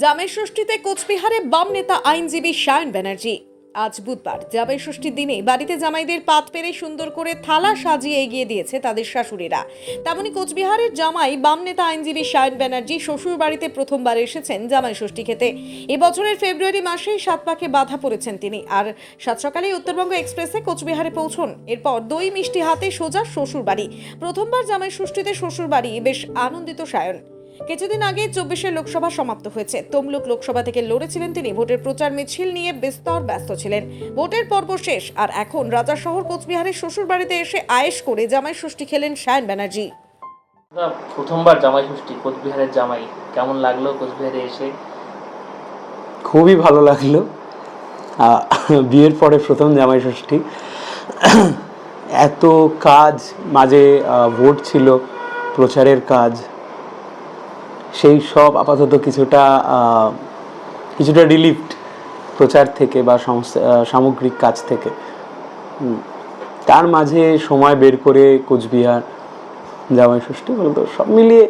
জামের ষষ্ঠীতে কোচবিহারে বাম নেতা আইনজীবী সায়ন ব্যানার্জি। আজ বুধবার জামাই ষষ্ঠীর দিনে বাড়িতে জামাইদের পাত পেরে সুন্দর করে থালা সাজিয়ে এগিয়ে দিয়েছে তাদের শাশুড়িরা। তেমনি কোচবিহারের জামাই বাম নেতা আইনজীবী সায়ন ব্যানার্জি শ্বশুর বাড়িতে প্রথমবার এসেছেন জামাই ষষ্ঠী খেতে। এবছরের ফেব্রুয়ারি মাসেই সাত পাকে বাধা পড়েছেন তিনি। আর সাত সকালেই উত্তরবঙ্গ এক্সপ্রেসে কোচবিহারে পৌঁছন। এরপর দই মিষ্টি হাতে সোজা শ্বশুর বাড়ি প্রথমবার জামাই ষষ্ঠীতে শ্বশুর বাড়ি বেশ আনন্দিত সায়ন কিছুদিন আগে চব্বিশে লোকসভা সমাপ্ত হয়েছে। তমলুক লোকসভা থেকে লড়েছিলেন তিনি। ভোটের প্রচার মিছিল নিয়ে বিস্তর ব্যস্ত ছিলেন। ভোটের পর্ব শেষ আর এখন রাজা শহর কোচবিহারের শ্বশুর বাড়িতে এসে আয়েশ করে জামাই ষষ্ঠী খেলেন সায়ন ব্যানার্জি। প্রথমবার জামাই ষষ্ঠী কোচবিহারের জামাই। কেমন লাগল কোচবিহারে এসে? খুবই ভালো লাগল। বিয়ের পরে প্রথম জামাই ষষ্ঠী। এত কাজ মাঝে ভোট ছিল প্রচারের কাজ। সেই সব আপাতত কিছুটা কিছুটা রিলিফড প্রচার থেকে বা সামগ্রিক কাজ থেকে। তার মাঝে সময় বের করে কোচবিহার জামাই ষষ্ঠী বলতো সব মিলিয়ে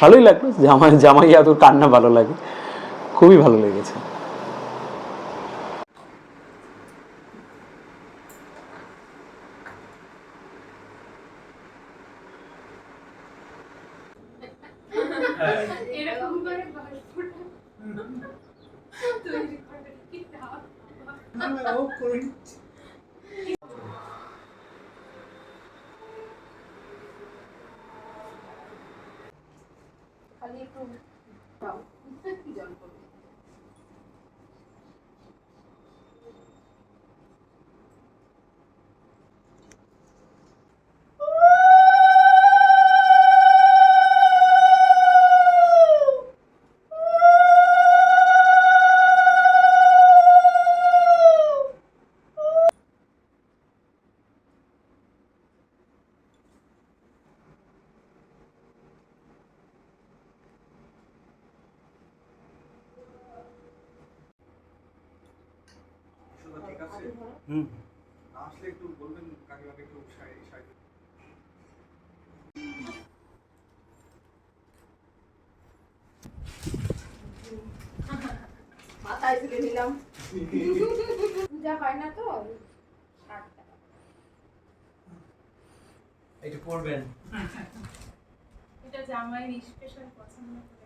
ভালোই লাগল। জামাই জামাই এত কান্না ভালো লাগে। খুবই ভালো লেগেছে। এরকম করে কি দাও খালি একটু দাও। জল করবে সুধা আসলে একটু বলবেন কাকিমাকে একটু সাই- সাই- মাথায় তুলে নিলাম। পূজা হয় না তো? টাকা করবেন এটা জামাইয়ের স্পেশাল পছন্দ করে।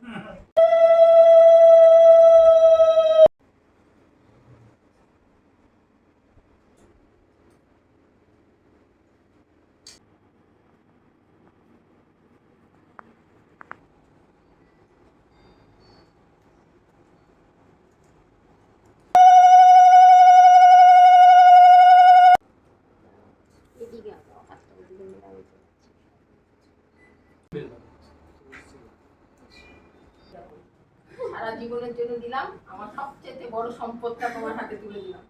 সারা জীবনের জন্য দিলাম। আমার সবচেয়ে বড় সম্পদটা তোমার হাতে তুলে দিলাম।